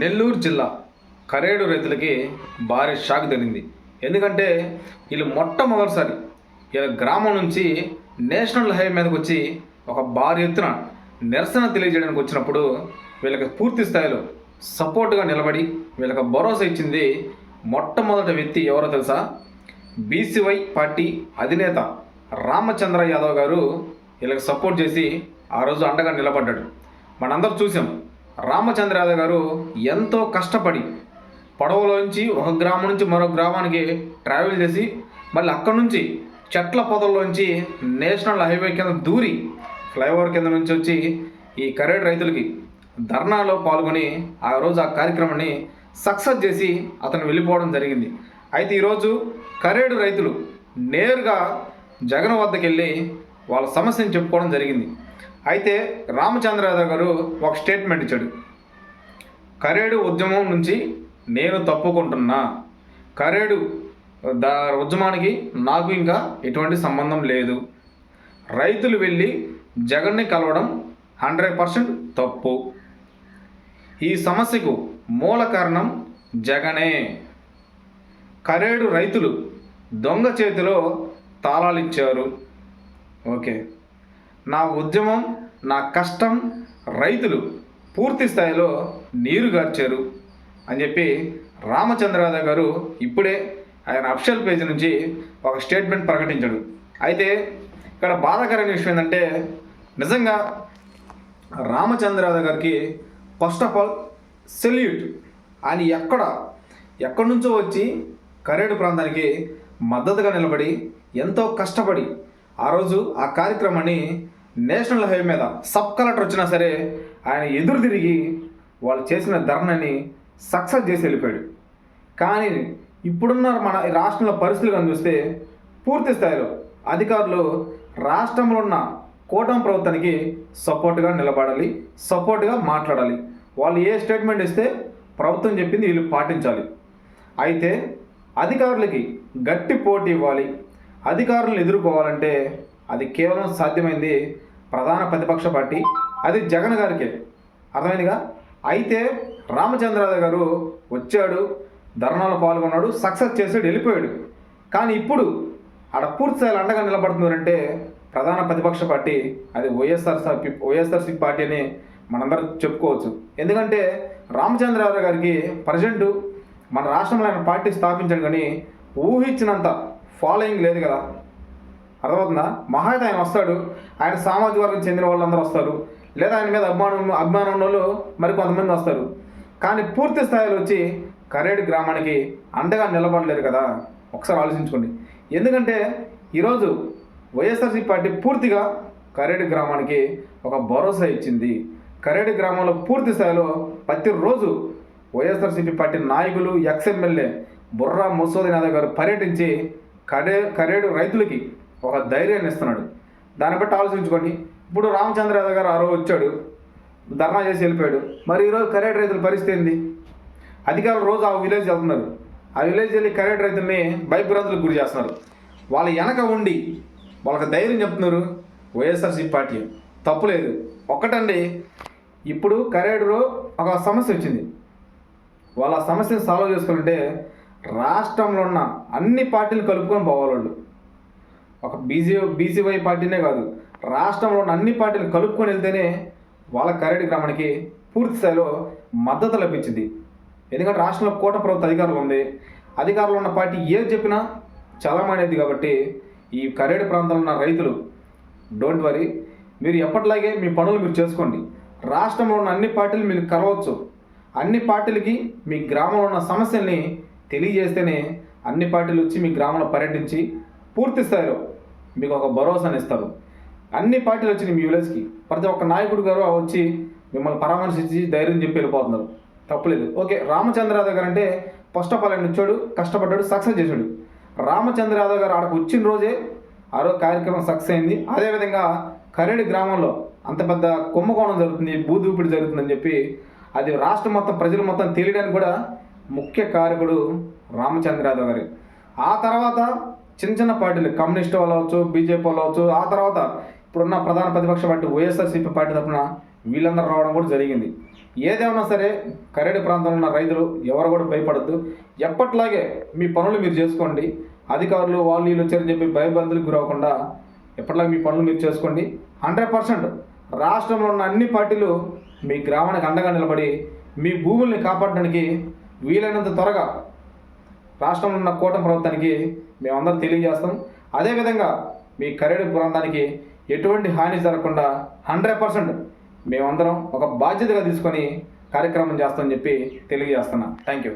నెల్లూరు జిల్లా కరేడు రైతులకి భారీ షాక్ తగిలింది. ఎందుకంటే వీళ్ళు మొట్టమొదటిసారి వీళ్ళ గ్రామం నుంచి నేషనల్ హైవే మీదకి వచ్చి ఒక భారీ ఎత్తున నిరసన తెలియజేయడానికి వచ్చినప్పుడు వీళ్ళకి పూర్తి స్థాయిలో సపోర్ట్గా నిలబడి వీళ్ళకి భరోసా ఇచ్చింది మొట్టమొదటి వ్యక్తి ఎవరో తెలుసా? బీసీవై పార్టీ అధినేత రామచంద్ర యాదవ్ గారు వీళ్ళకి సపోర్ట్ చేసి ఆ రోజు అండగా నిలబడ్డాడు. మనందరం చూసాం రామచంద్ర యాదవ్ గారు ఎంతో కష్టపడి పడవలోంచి ఒక గ్రామం నుంచి మరో గ్రామానికి ట్రావెల్ చేసి మళ్ళీ అక్కడి నుంచి చెట్ల పొదల్లోంచి నేషనల్ హైవే కింద దూరి ఫ్లైఓవర్ కింద నుంచి వచ్చి ఈ కరేడు రైతులకి ధర్నాలో పాల్గొని ఆ రోజు ఆ కార్యక్రమాన్ని సక్సెస్ చేసి అతను వెళ్ళిపోవడం జరిగింది. అయితే ఈరోజు కరేడు రైతులు నేరుగా జగన్ వద్దకు వెళ్ళి వాళ్ళ సమస్యను చెప్పుకోవడం జరిగింది. అయితే రామచంద్ర యాదవ్ గారు ఒక స్టేట్మెంట్ ఇచ్చాడు. కరేడు ఉద్యమం నుంచి నేను తప్పుకుంటున్నా. కరేడు దా ఉద్యమానికి నాకు ఇంకా ఎటువంటి సంబంధం లేదు. రైతులు వెళ్ళి జగన్ని కలవడం హండ్రెడ్ పర్సెంట్ తప్పు. ఈ సమస్యకు మూల కారణం జగనే. కరేడు రైతులు దొంగ చేతిలో తాళాలిచ్చారు ఓకే. నా ఉద్యమం నా కష్టం రైతులు పూర్తి స్థాయిలో నీరు గార్చారు అని చెప్పి రామచంద్రరాధ గారు ఇప్పుడే ఆయన అఫిషియల్ పేజీ నుంచి ఒక స్టేట్మెంట్ ప్రకటించాడు. అయితే ఇక్కడ బాధాకరమైన విషయం ఏంటంటే నిజంగా రామచంద్రరాధ గారికి ఫస్ట్ ఆఫ్ ఆల్ సెల్యూట్ ఆయన ఎక్కడ ఎక్కడి నుంచో వచ్చి కరేడు ప్రాంతానికి మద్దతుగా నిలబడి ఎంతో కష్టపడి ఆ రోజు ఆ కార్యక్రమాన్ని నేషనల్ హైవే మీద సబ్ కలెక్టర్ వచ్చినా సరే ఆయన ఎదురు తిరిగి వాళ్ళు చేసిన ధర్నని సక్సెస్ చేసి వెళ్ళిపోయాడు. కానీ ఇప్పుడున్న మన రాష్ట్రంలో పరిస్థితులు కానీ చూస్తే పూర్తి స్థాయిలో అధికారులు రాష్ట్రంలో ఉన్న కూటమి ప్రభుత్వానికి సపోర్ట్గా నిలబడాలి సపోర్ట్గా మాట్లాడాలి. వాళ్ళు ఏ స్టేట్మెంట్ ఇస్తే ప్రభుత్వం చెప్పింది వీళ్ళు పాటించాలి. అయితే అధికారులకి గట్టి పోటీ ఇవ్వాలి అధికారులను ఎదుర్కోవాలంటే అది కేవలం సాధ్యమైంది ప్రధాన ప్రతిపక్ష పార్టీ అది జగన్ గారికే. అర్థమైందిగా? అయితే రామచంద్రరావు గారు వచ్చాడు ధర్నాలో పాల్గొన్నాడు సక్సెస్ చేసాడు వెళ్ళిపోయాడు. కానీ ఇప్పుడు ఆడ పూర్తిస్థాయిలో అండగా నిలబడుతున్నారంటే ప్రధాన ప్రతిపక్ష పార్టీ అది వైఎస్ఆర్సీపీ వైఎస్ఆర్సీ పార్టీ అని మనందరం చెప్పుకోవచ్చు. ఎందుకంటే రామచంద్రరావు గారికి ప్రజెంట్ మన రాష్ట్రంలో ఆయన పార్టీ స్థాపించాడు కానీ ఊహించినంత ఫాలోయింగ్ లేదు కదా. అర్థమవుతుందా? మహా అయితే ఆయన వస్తాడు. ఆయన సామాజిక వర్గం చెందిన వాళ్ళందరూ వస్తారు. లేదా ఆయన మీద అభిమానం అభిమానం ఉన్న వాళ్ళు మరి కొంతమంది వస్తారు. కానీ పూర్తి స్థాయిలో వచ్చి కరేడు గ్రామానికి అండగా నిలబడలేరు కదా. ఒకసారి ఆలోచించుకోండి. ఎందుకంటే ఈరోజు వైఎస్ఆర్సీ పార్టీ పూర్తిగా కరేడు గ్రామానికి ఒక భరోసా ఇచ్చింది. కరేడు గ్రామంలో పూర్తి స్థాయిలో ప్రతిరోజు వైఎస్ఆర్సీపీ పార్టీ నాయకులు ఎక్స్ఎమ్మెల్యే బుర్రా ముసోదినాథ్ గారు పర్యటించి కడే కరేడు రైతులకి ఒక ధైర్యాన్ని ఇస్తున్నాడు. దాన్ని బట్టి ఆలోచించుకోండి. ఇప్పుడు రామచంద్ర యాదవ్ గారు ఆ రోజు వచ్చాడు. ధర్నా చేసి వెళ్ళిపోయాడు. మరి ఈరోజు కరేడు రైతుల పరిస్థితి ఏంది? అధికారులు రోజు ఆ విలేజ్ వెళ్తున్నారు. ఆ విలేజ్ వెళ్ళి కరేడు రైతుల్ని భయభ్రాంతులకు గురి చేస్తున్నారు. వాళ్ళ వెనక ఉండి వాళ్ళకి ధైర్యం చెప్తున్నారు వైఎస్ఆర్సీ పార్టీ. తప్పులేదు ఒక్కటండి ఇప్పుడు కరేడులో ఒక సమస్య వచ్చింది. వాళ్ళ సమస్యను సాల్వ్ చేసుకుంటే రాష్ట్రంలో ఉన్న అన్ని పార్టీలు కలుపుకొని పోవాలి ఒక బీజే బీసీవై పార్టీనే కాదు రాష్ట్రంలో ఉన్న అన్ని పార్టీలు కలుపుకొని వెళ్తేనే వాళ్ళ కరేడు గ్రామానికి పూర్తి స్థాయిలో మద్దతు లభించింది. ఎందుకంటే రాష్ట్రంలో కోట ప్రభుత్వ అధికారులు ఉంది. అధికారులు ఉన్న పార్టీ ఏది చెప్పినా చలమనేది కాబట్టి ఈ కరేడు ప్రాంతంలో ఉన్న రైతులు డోంట్ వరీ మీరు ఎప్పటిలాగే మీ పనులు మీరు చేసుకోండి. రాష్ట్రంలో ఉన్న అన్ని పార్టీలు మీరు కలవచ్చు. అన్ని పార్టీలకి మీ గ్రామంలో ఉన్న సమస్యల్ని తెలియజేస్తేనే అన్ని పార్టీలు వచ్చి మీ గ్రామంలో పర్యటించి పూర్తి స్థాయిలో మీకు ఒక భరోసాని ఇస్తారు. అన్ని పార్టీలు వచ్చినాయి మీ విలేజ్కి ప్రతి ఒక్క నాయకుడు గారు వచ్చి మిమ్మల్ని పరామర్శించి ధైర్యం చెప్పి వెళ్ళిపోతున్నారు. తప్పులేదు. ఓకే రామచంద్ర యాదవ్ గారు అంటే ఫస్ట్ ఆఫ్ ఆల్ ఆయన వచ్చాడు కష్టపడ్డాడు సక్సెస్ చేశాడు. రామచంద్ర యాదవ్ గారు ఆడకు వచ్చిన రోజే ఆ రోజు కార్యక్రమం సక్సెస్ అయింది. అదేవిధంగా కరేడి గ్రామంలో అంత పెద్ద కుంభకోణం జరుగుతుంది భూదూపిడి జరుగుతుందని చెప్పి అది రాష్ట్రం మొత్తం ప్రజలు మొత్తం తెలియడానికి కూడా ముఖ్య కారకుడు రామచంద్ర యాదవ్ గారు. ఆ తర్వాత చిన్న చిన్న పార్టీలు కమ్యూనిస్ట్ వాళ్ళు అవచ్చు బీజేపీ వాళ్ళు అవచ్చు ఆ తర్వాత ఇప్పుడున్న ప్రధాన ప్రతిపక్ష పార్టీ వైఎస్ఆర్సీపీ పార్టీ తరఫున వీళ్ళందరూ రావడం కూడా జరిగింది. ఏదేమన్నా సరే కరేడు ప్రాంతంలో ఉన్న రైతులు ఎవరు కూడా భయపడద్దు. ఎప్పట్లాగే మీ పనులు మీరు చేసుకోండి. అధికారులు వాళ్ళు వీళ్ళు వచ్చారని చెప్పి భయబందులకు గురవకుండా ఎప్పటిలాగే మీ పనులు మీరు చేసుకోండి. హండ్రెడ్ పర్సెంట్ రాష్ట్రంలో ఉన్న అన్ని పార్టీలు మీ గ్రామానికి అండగా నిలబడి మీ భూముల్ని కాపాడడానికి వీలైనంత త్వరగా రాష్ట్రంలో ఉన్న కూటమి ప్రభుత్వానికి మేమందరం తెలియజేస్తాం. అదేవిధంగా మీ కరేడు ప్రాంతానికి ఎటువంటి హాని జరగకుండా హండ్రెడ్ పర్సెంట్ మేమందరం ఒక బాధ్యతగా తీసుకొని కార్యక్రమం చేస్తామని చెప్పి తెలియజేస్తున్నా. Thank you